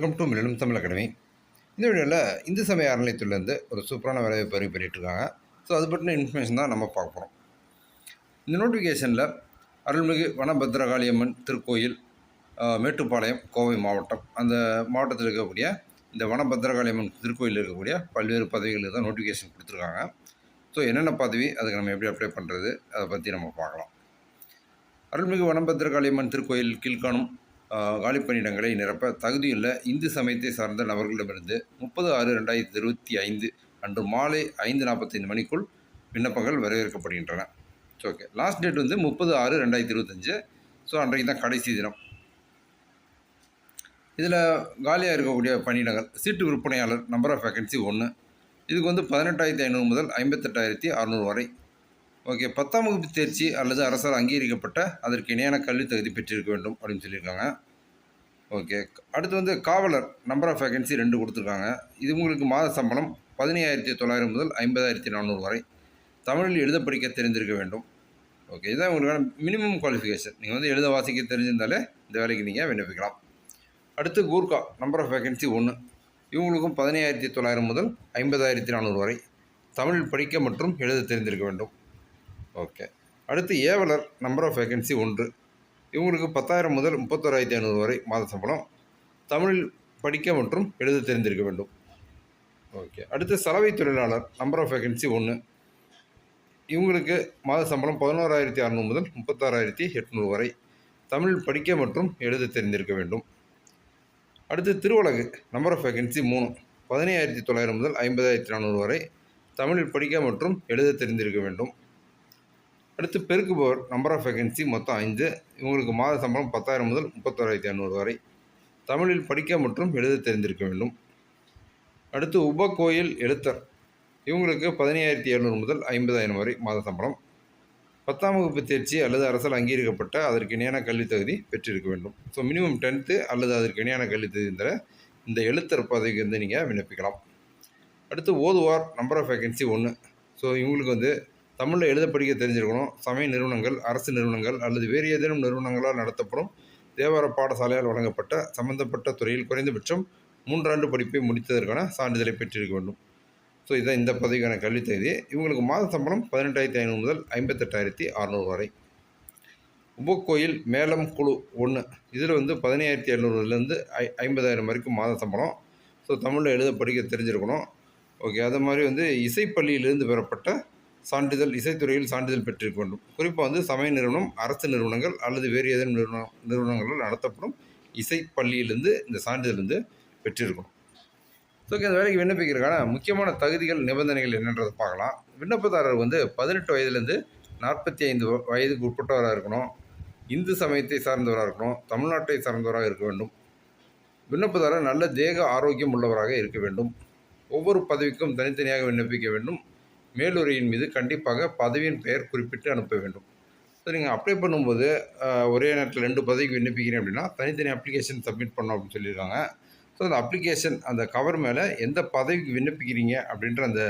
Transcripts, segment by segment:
Welcome to மில்லம் Tamil academy இந்த வீடியோவில் இந்து சமய அறநிலையத்துலேருந்து ஒரு சூப்பரான வேலைவாய்ப்பு அறிவு பண்ணிகிட்ருக்காங்க ஸோ அது பற்றின இன்ஃபர்மேஷன் தான் நம்ம பார்க்க போகிறோம் இந்த நோட்டிஃபிகேஷனில் அருள்மிகு வனபத்ரகாளியம்மன் திருக்கோயில் மேட்டுப்பாளையம் கோவை மாவட்டம் அந்த மாவட்டத்தில் இருக்கக்கூடிய இந்த வனபத்ரகாளியம்மன் திருக்கோயில் இருக்கக்கூடிய பல்வேறு பதவிகளுக்கு தான் நோட்டிஃபிகேஷன் கொடுத்துருக்காங்க. ஸோ என்னென்ன பதவி அதுக்கு நம்ம எப்படி அப்ளை பண்ணுறது அதை பற்றி நம்ம பார்க்கலாம். அருள்மிகு வனபத்ரகாளியம்மன் திருக்கோயில் கீழ்காணும் காலி காலிப் பணியிடங்களை நிரப்ப தகுதியுள்ள இந்து சமயத்தை சார்ந்த நபர்களிடமிருந்து முப்பது ஆறு ரெண்டாயிரத்தி இருபத்தி ஐந்து அன்று மாலை ஐந்து நாற்பத்தைந்து மணிக்குள் விண்ணப்பங்கள் வரவேற்கப்படுகின்றன. ஸோ ஓகே லாஸ்ட் டேட் வந்து முப்பது ஆறு ரெண்டாயிரத்தி இருபத்தஞ்சு. ஸோ அன்றைக்கு தான் கடைசி தினம். இதில் காலியாக இருக்கக்கூடிய பணியிடங்கள் சீட்டு விற்பனையாளர் நம்பர் ஆஃப் வேகன்சி ஒன்று இதுக்கு வந்து பதினெட்டாயிரத்தி ஐநூறு முதல் ஐம்பத்தெட்டாயிரத்தி அறநூறு வரை. ஓகே பத்தாம் வகுப்பு தேர்ச்சி அல்லது அரசால் அங்கீகரிக்கப்பட்ட அதற்கு இணையான கல்வி தகுதி பெற்றிருக்க வேண்டும் அப்படின்னு சொல்லியிருக்காங்க. ஓகே. அடுத்து வந்து காவலர் நம்பர் ஆஃப் வேகன்சி ரெண்டு கொடுத்துருக்காங்க. இது உங்களுக்கு மாத சம்பளம் பதினையாயிரத்தி தொள்ளாயிரம் முதல் ஐம்பதாயிரத்தி நானூறு வரை. தமிழில் எழுத படிக்க தெரிந்திருக்க வேண்டும். ஓகே. இதுதான் உங்களுக்கான மினிமம் குவாலிஃபிகேஷன் நீங்கள் வந்து எழுத வாசிக்க தெரிஞ்சிருந்தாலே இந்த வேலைக்கு நீங்கள் விண்ணப்பிக்கலாம். அடுத்து கூர்கா நம்பர் ஆஃப் வேகன்சி ஒன்று இவங்களுக்கும் பதினையாயிரத்தி தொள்ளாயிரம் முதல் ஐம்பதாயிரத்தி நானூறு வரை. தமிழ் படிக்க மற்றும் எழுத தெரிந்திருக்க வேண்டும். ஓகே. அடுத்து ஏவலர் நம்பர் ஆஃப் வேகன்சி ஒன்று. இவங்களுக்கு பத்தாயிரம் முதல் முப்பத்தோராயிரத்தி ஐநூறு வரை மாத சம்பளம் தமிழில் படிக்க மற்றும் எழுத தெரிந்திருக்க வேண்டும். ஓகே அடுத்து சலவை தொழிலாளர் நம்பர் ஆஃப் வேகன்சி ஒன்று இவங்களுக்கு மாத சம்பளம் பதினோராயிரத்தி அறநூறு முதல் முப்பத்தாறாயிரத்தி எட்நூறு வரை தமிழ் படிக்க மற்றும் எழுத தெரிந்திருக்க வேண்டும். அடுத்து திருவலகு நம்பர் ஆஃப் வேகன்சி மூணு. பதினையாயிரத்தி தொள்ளாயிரம் முதல் ஐம்பதாயிரத்தி நானூறு வரை தமிழில் படிக்க மற்றும் எழுத தெரிந்திருக்க வேண்டும். அடுத்து பெருக்குபவர் நம்பர் ஆஃப் வேகன்சி மொத்தம் ஐந்து. இவங்களுக்கு மாத சம்பளம் பத்தாயிரம் முதல் முப்பத்தோராயிரத்தி ஐநூறு வரை. தமிழில் படிக்க மற்றும் எழுத தெரிந்திருக்க வேண்டும். அடுத்து உப கோயில் எழுத்தர். இவங்களுக்கு பதினையாயிரத்தி எழுநூறு முதல் ஐம்பதாயிரம் வரை மாத சம்பளம். பத்தாம் வகுப்பு தேர்ச்சி அல்லது அரசால் அங்கீகரிக்கப்பட்ட அதற்கு இணையான கல்வித் தகுதி பெற்றிருக்க வேண்டும். ஸோ மினிமம் டென்த்து அல்லது அதற்கு இணையான கல்வித் தகுதி தர இந்த எழுத்தர் பதவிக்கு வந்து நீங்கள் விண்ணப்பிக்கலாம். அடுத்து ஓதுவார் நம்பர் ஆஃப் வேகன்சி ஒன்று ஸோ இவங்களுக்கு வந்து தமிழில் எழுத படிக்க தெரிஞ்சிருக்கணும். சமய நிறுவனங்கள் அரசு நிறுவனங்கள் அல்லது வேறு ஏதேனும் நிறுவனங்களால் நடத்தப்படும் தேவார பாடசாலையால் வழங்கப்பட்ட சம்பந்தப்பட்ட துறையில் குறைந்தபட்சம் மூன்றாண்டு படிப்பை முடித்ததற்கான சான்றிதழை பெற்றிருக்க வேண்டும். ஸோ இதுதான் இந்த பதவிக்கான கல்வித் தகுதி. இவங்களுக்கு மாத சம்பளம் பதினெட்டாயிரத்தி ஐநூறு முதல் ஐம்பத்தெட்டாயிரத்தி அறநூறு வரை. உபக்கோயில் மேலம் குழு ஒன்று இதில் வந்து பதினாயிரத்தி எழுநூறுலேருந்து ஐ ஐம்பதாயிரம் வரைக்கும் மாத சம்பளம். ஸோ தமிழில் எழுத படிக்க தெரிஞ்சிருக்கணும். ஓகே அது மாதிரி வந்து இசைப்பள்ளியிலிருந்து பெறப்பட்ட சான்றிதழ் இசைத்துறையில் சான்றிதழ் பெற்றிருக்க வேண்டும். குறிப்பாக வந்து சமய நிறுவனம் அரசு நிறுவனங்கள் அல்லது வேறு ஏதேனும் நிறுவனம் நிறுவனங்களால் நடத்தப்படும் இசைப்பள்ளியிலிருந்து இந்த சான்றிதழ் வந்து பெற்றிருக்கணும். ஸோ இந்த வேலைக்கு விண்ணப்பிக்கிறதுக்கான முக்கியமான தகுதிகள் நிபந்தனைகள் என்னன்றதை பார்க்கலாம். விண்ணப்பதாரர் வந்து பதினெட்டு வயதுலேருந்து நாற்பத்தி ஐந்து வ- வயதுக்கு உட்பட்டவராக இருக்கணும். இந்து சமயத்தை சார்ந்தவராக இருக்கணும். தமிழ்நாட்டை சார்ந்தவராக இருக்க வேண்டும். விண்ணப்பதாரர் நல்ல தேக ஆரோக்கியம் உள்ளவராக இருக்க வேண்டும். ஒவ்வொரு பதவிக்கும் தனித்தனியாக விண்ணப்பிக்க வேண்டும். மேலுரையின் மீது கண்டிப்பாக பதவியின் பெயர் குறிப்பிட்டு அனுப்ப வேண்டும். ஸோ நீங்கள் அப்ளை பண்ணும்போது ஒரே நேரத்தில் ரெண்டு பதவிக்கு விண்ணப்பிக்கிறேன் அப்படின்னா தனித்தனி அப்ளிகேஷன் சப்மிட் பண்ணணும் அப்படின்னு சொல்லியிருக்காங்க. ஸோ அந்த அப்ளிகேஷன் அந்த கவர் மேலே எந்த பதவிக்கு விண்ணப்பிக்கிறீங்க அப்படின்ற அந்த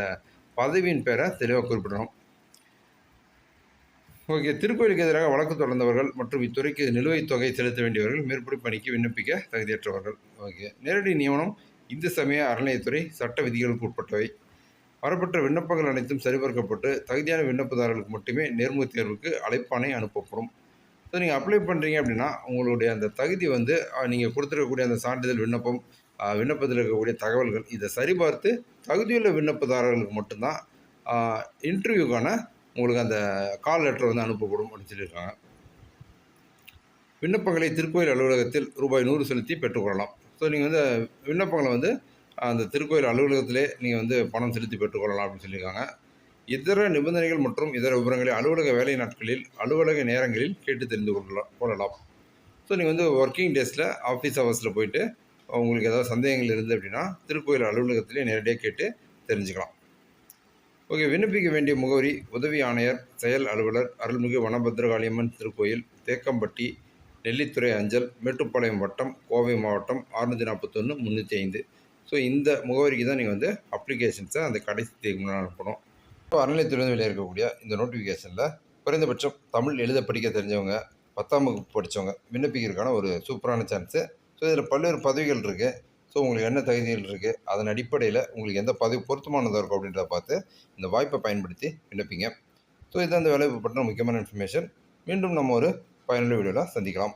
பதவியின் பேரை தெளிவாக குறிப்பிடணும். ஓகே திருக்கோயிலுக்கு எதிராக வழக்கு தொடர்ந்தவர்கள் மற்றும் இத்துறைக்கு நிலுவைத் தொகை செலுத்த வேண்டியவர்கள் மேற்படி பணிக்கு விண்ணப்பிக்க தகுதியற்றவர்கள். ஓகே நேரடி நியமனம் இந்து சமய அறநிலையத்துறை சட்ட விதிகளுக்கு உட்பட்டவை. வரப்பெற்ற விண்ணப்பங்கள் அனைத்தும் சரிபார்க்கப்பட்டு தகுதியான விண்ணப்பதாரர்களுக்கு மட்டுமே நேர்முகத் தேர்வுக்கு அழைப்பானை அனுப்பப்படும். ஸோ நீங்கள் அப்ளை பண்ணுறீங்க அப்படின்னா உங்களுடைய அந்த தகுதி வந்து நீங்கள் கொடுத்துருக்கக்கூடிய அந்த சான்றிதழ் விண்ணப்பம் விண்ணப்பத்தில் இருக்கக்கூடிய தகவல்கள் இதை சரிபார்த்து தகுதியுள்ள விண்ணப்பதாரர்களுக்கு மட்டும்தான் இன்டர்வியூக்கான உங்களுக்கு அந்த கால் லெட்டர் வந்து அனுப்பப்படும் அப்படின்னு சொல்லியிருக்காங்க. விண்ணப்பங்களை திருக்கோயில் அலுவலகத்தில் ரூபாய் நூறு செலுத்தி பெற்றுக்கொள்ளலாம் ஸோ நீங்கள் வந்து விண்ணப்பங்களை வந்து அந்த திருக்கோயில் அலுவலகத்திலே நீங்கள் வந்து பணம் செலுத்தி பெற்றுக்கொள்ளலாம் அப்படின்னு சொல்லியிருக்காங்க. இதர நிபந்தனைகள் மற்றும் இதர விவரங்களை அலுவலக வேலை நாட்களில் அலுவலக நேரங்களில் கேட்டு தெரிந்து கொள்ளலாம் கொள்ளலாம். ஸோ நீங்கள் வந்து ஒர்க்கிங் டேஸில் ஆஃபீஸ் ஹவர்ஸில் போயிட்டு உங்களுக்கு ஏதாவது சந்தேகங்கள் இருந்து அப்படின்னா திருக்கோயில் அலுவலகத்திலே நேரடியாக கேட்டு தெரிஞ்சுக்கலாம். ஓகே விண்ணப்பிக்க வேண்டிய முகவரி உதவி ஆணையர் செயல் அலுவலர் அருள்மிகு வனபத்ரகாளியம்மன் திருக்கோயில் தேக்கம்பட்டி நெல்லித்துறை அஞ்சல் மேட்டுப்பாளையம் வட்டம் கோவை மாவட்டம் அறுநூற்றி நாற்பத்தொன்று முந்நூற்றி ஐந்து. ஸோ இந்த முகவரிக்கு தான் நீங்கள் வந்து அப்ளிகேஷன்ஸை அந்த கடைசி தேதி முன்னாடி அனுப்பணும். இப்போ அறநிலையத்துலேருந்து வெளியே இருக்கக்கூடிய இந்த நோட்டிஃபிகேஷனில் குறைந்தபட்சம் தமிழ் எழுத படிக்க தெரிஞ்சவங்க பத்தாம் வகுப்பு படித்தவங்க விண்ணப்பிக்கிறதுக்கான ஒரு சூப்பரான சான்ஸு ஸோ இதில் பல்வேறு பதவிகள் இருக்குது ஸோ உங்களுக்கு என்ன தகுதிகள் இருக்குது அதன் அடிப்படையில் உங்களுக்கு எந்த பதவி பொருத்தமானதாக இருக்கும் அப்படின்றத பார்த்து இந்த வாய்ப்பை பயன்படுத்தி விண்ணப்பிங்க. ஸோ இதுதான் இந்த வேலைவாய்ப்பு பற்றின முக்கியமான இன்ஃபர்மேஷன் மீண்டும் நம்ம ஒரு பயனுள்ள வீடியோவில் சந்திக்கலாம்.